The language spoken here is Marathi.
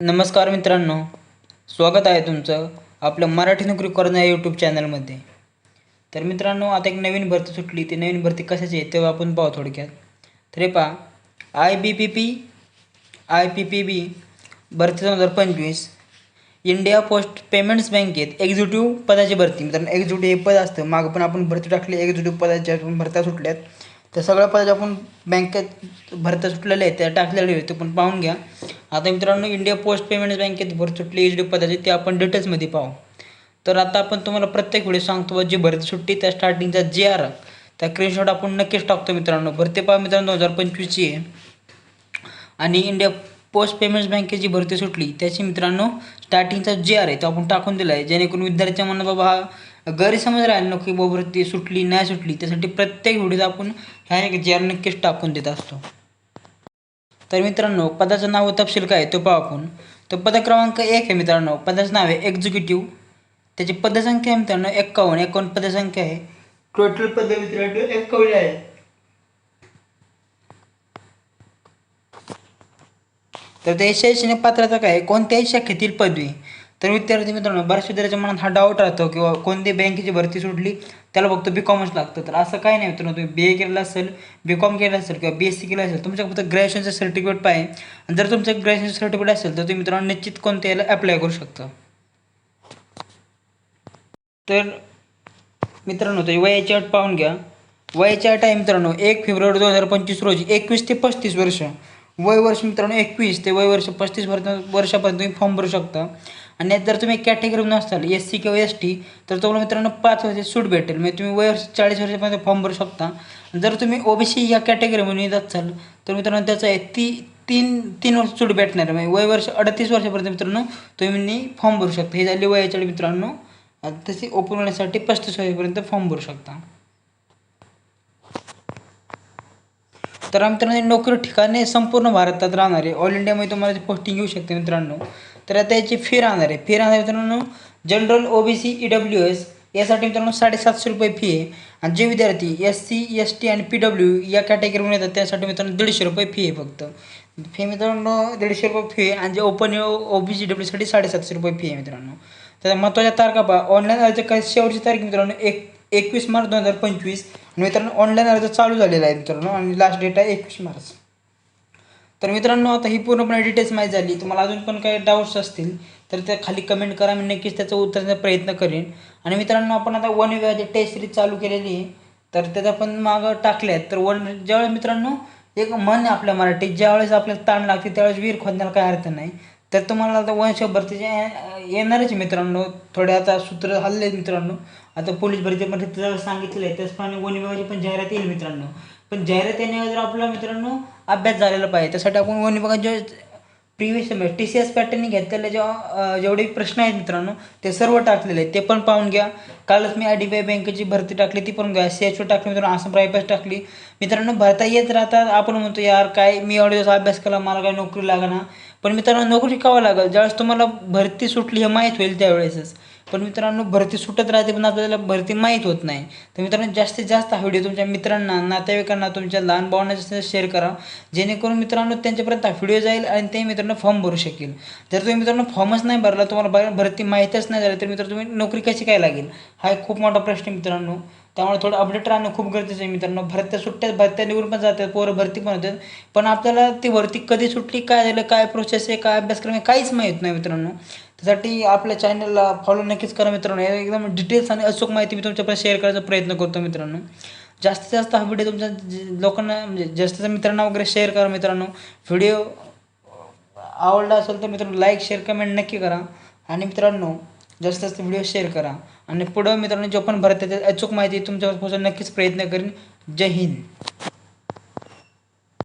नमस्कार मित्रांनो स्वागत आहे तुमचं आपलं मराठी नोकरी करणं या यूट्यूब चॅनलमध्ये तर मित्रांनो आता एक नवीन भरती सुटली. ती नवीन भरती कशाची आहे तेव्हा आपण पाहू थोडक्यात. तर हे पहा I B P P I P P B भरती दोन हजार पंचवीस. इंडिया पोस्ट पेमेंट्स बँकेत एक्झिक्युटिव्ह पदाची भरती. मित्रांनो एक्झिक्युटिव्ह हे पद असतं. मागं पण आपण भरती टाकली. एक्झिक्युटिव्ह पदाच्या पण भरत्या सुटल्यात. तर सगळ्या पदाच्या आपण बँकेत भरत्या सुटलेल्या आहेत. त्या टाकलेल्या आहेत. ते पण पाहून घ्या. आता मित्रांनो इंडिया पोस्ट पेमेंट्स बँकेत भर सुटली एच डी पदाची ते आपण डिटेल्समध्ये पाहू. तर आता आपण तुम्हाला प्रत्येक वेळी सांगतो बा जी भरती सुट्टी त्या स्टार्टिंगचा जे आर त्या स्क्रीनशॉट आपण नक्कीच टाकतो मित्रांनो. भरती पहा मित्रांनो दोन हजार पंचवीसची आहे. आणि इंडिया पोस्ट पेमेंट्स बँकेची भरती सुटली त्याची मित्रांनो स्टार्टिंगचा जे आर आहे तो आपण टाकून दिला आहे. जेणेकरून विद्यार्थ्यांच्या मनात बाबा हा गैरसमज राहिला नको की बाबा भरती सुटली नाही सुटली. त्यासाठी प्रत्येक व्हिडिओत आपण ह्या एक जे आर नक्कीच टाकून देत असतो. तर मित्रांनो पदाचं नाव व तपशील काय? तो पाहू आपण. तर पद क्रमांक एक आहे मित्रांनो. पदाचं नाव आहे एक्झिक्युटिव्ह त्याची पदसंख्या आहे मित्रांनो एक्कावन्न एकावन्न पदसंख्या आहे. टोटल पद मित्रांनो एक्कावन्न आहे. तर त्या शैक्षणिक पात्रता काय? कोणत्याही शाखेतील पदवी. तर विद्यार्थी मित्रांनो बऱ्याच विद्यार्थ्याच्या मनात हा डाऊट राहतो किंवा कोणती बँकेची भरती सुटली त्याला फक्त बी कॉमच लागतं. तर असं काही नाही मित्रांनो तुम्ही बी ए केलेलं असेल बी कॉम केलं असेल किंवा बी एस सी केलं असेल तुमच्या फक्त ग्रॅज्युएशनचं सर्टिफिकेट पाहिजे. आणि जर तुमचं ग्रॅज्युएशन सर्टिफिकेट असेल तर तुम्ही मित्रांनो निश्चित कोणत्या याला अप्लाय करू शकता. तर मित्रांनो ते वयाची अट पाहून घ्या. वयाची अट आहे मित्रांनो एक फेब्रुवारी दोन हजार पंचवीस रोजी एकवीस ते पस्तीस वर्ष. वय वर्ष मित्रांनो एकवीस ते वय वर्ष पस्तीस वर्ष वर्षापर्यंत तुम्ही फॉर्म भरू शकता. आणि जर तुम्ही कॅटेगरीमध्ये असाल एस सी किंवा एस टी तर तुम्हाला मित्रांनो पाच वर्ष सूट भेटेल. म्हणजे तुम्ही वय चाळीस वर्षापर्यंत फॉर्म भरू शकता. जर तुम्ही ओ बी सी या कॅटेगरीमध्ये येत असाल तर मित्रांनो त्याचं आहे ती तीन तीन वर्ष सूट भेटणार म्हणजे वय वर्ष अडतीस वर्षापर्यंत मित्रांनो तुम्ही फॉर्म भरू शकता. हे झाले वयाच्या मित्रांनो. तसे तशी ओपन होण्यासाठी पस्तीस वर्षापर्यंत फॉर्म भरू शकता. तर मित्रांनो नोकरी ठिकाणे संपूर्ण भारतात राहणार. आहे ऑल इंडियामध्ये तुम्हाला पोस्टिंग येऊ शकते मित्रांनो. तर आता याची फी राहणार आहे. फी राहणार आहे मित्रांनो general O B C E W S यासाठी मित्रांनो साडेसातशे रुपये फी आहे. आणि जे विद्यार्थी एस सी एस टी आणि पी डब्ल्यू या कॅटेगरीमध्ये येतात त्यासाठी मित्रांनो दीडशे रुपये फी आहे फक्त. फी मित्रांनो दीडशे रुपये फी आहे. आणि जे ओपन ओ बी सी डब्ल्यूसाठी साडेसातशे रुपये फी आहे मित्रांनो. तर महत्त्वाच्या तारखा पहा. ऑनलाईन अर्ज काय शेवटची तारीख मित्रांनो एक एकवीस मार्च दोन हजार पंचवीस. आणि मित्रांनो ऑनलाईन अर्ज चालू झालेला आहे मित्रांनो. आणि लास्ट डेट आहे एकवीस मार्च. तर मित्रांनो आता ही पूर्णपणे डिटेल्स माहीत झाली. तुम्हाला अजून पण काही डाऊट्स असतील तर त्या खाली कमेंट करा. मी नक्कीच त्याचं उत्तरण्याचा प्रयत्न करेन. आणि मित्रांनो आपण आता वन विभागाची टेस्ट सिरीज चालू केलेली आहे तर त्याचा पण मागं टाकले आहेत तर वन ज्यावेळेस मित्रांनो एक मन आहे आपल्या मराठीत ज्यावेळेस आपल्याला ताण लागते त्यावेळेस वीर खोदण्याला काय अर्थ नाही. तर तुम्हाला आता वंश भरतीचे येणारच मित्रांनो. थोडे आता सूत्र हल्ले मित्रांनो. आता पोलीस भरतीमध्ये त्याच्यावर सांगितलं आहे. त्याचप्रमाणे वन विभागाची पण जाहिरात येईल मित्रांनो. पण जाहिरात येण्यावर जर आपला मित्रांनो अभ्यास झालेला पाहिजे. त्यासाठी आपण वन विभागाचे previous semester T C S पॅटर्नने घेतलेले जेव्हा जेवढे प्रश्न आहेत मित्रांनो ते सर्व टाकलेले आहेत. ते पण पाहून घ्या. कालच मी आय डी बी आय बँकेची भरती टाकली ती पण घ्या. सी एच ओ टाकली मित्रांनो आसाम प्रायपास टाकली. मित्रांनो भरता येत राहतात आपण म्हणतो यार काय मी एवढे दिवस अभ्यास केला मला काय नोकरी लागणार पण मित्रांनो नोकरी कावा लागेल? ज्यावेळेस तुम्हाला भरती सुटली हे माहीत होईल त्यावेळेसच. पण मित्रांनो भरती सुटत राहते पण आपल्याला भरती माहीत होत नाही. तर मित्रांनो जास्तीत जास्त हा व्हिडिओ तुमच्या मित्रांना नातेवाईकांना तुमच्या लहान भावांना जास्त शेअर करा. जेणेकरून मित्रांनो त्यांच्यापर्यंत हा व्हिडिओ जाईल आणि ते मित्रांनो फॉर्म भरू शकेल. जर तुम्ही मित्रांनो फॉर्मच नाही भरला तुम्हाला भरती माहीतच नाही झाली तर मित्र तुम्ही नोकरी कशी काय लागेल? हा एक खूप मोठा प्रश्न आहे मित्रांनो. त्यामुळे थोडं अपडेट राहणं खूप गरजेचं आहे मित्रांनो. भरत्या सुट्ट्या भरत्या निघून पण जातात पोरं भरती पण होतात. पण आपल्याला ती भरती कधी सुटली काय झालं काय प्रोसेस आहे काय अभ्यासक्रम आहे काहीच माहीत नाही मित्रांनो. त्यासाठी आपल्या चॅनलला फॉलो नक्कीच करा मित्रांनो. एकदम डिटेल्स आणि अचूक माहिती मी तुमच्यापर्यंत शेअर करायचा प्रयत्न करतो मित्रांनो. जास्तीत जास्त हा व्हिडिओ तुमच्या लोकांना म्हणजे जास्तीत मित्रांना वगैरे शेअर करा मित्रांनो. व्हिडिओ आवडला असेल तर मित्रांनो लाईक शेअर कमेंट नक्की करा. आणि मित्रांनो जास्तीत जास्त व्हिडिओ शेअर करा. आणि पुढं मित्रांनो जो पण भरत त्याची अचूक माहिती तुमच्यावर पोहोचवण्याचा नक्कीच प्रयत्न करेन. जय हिंद.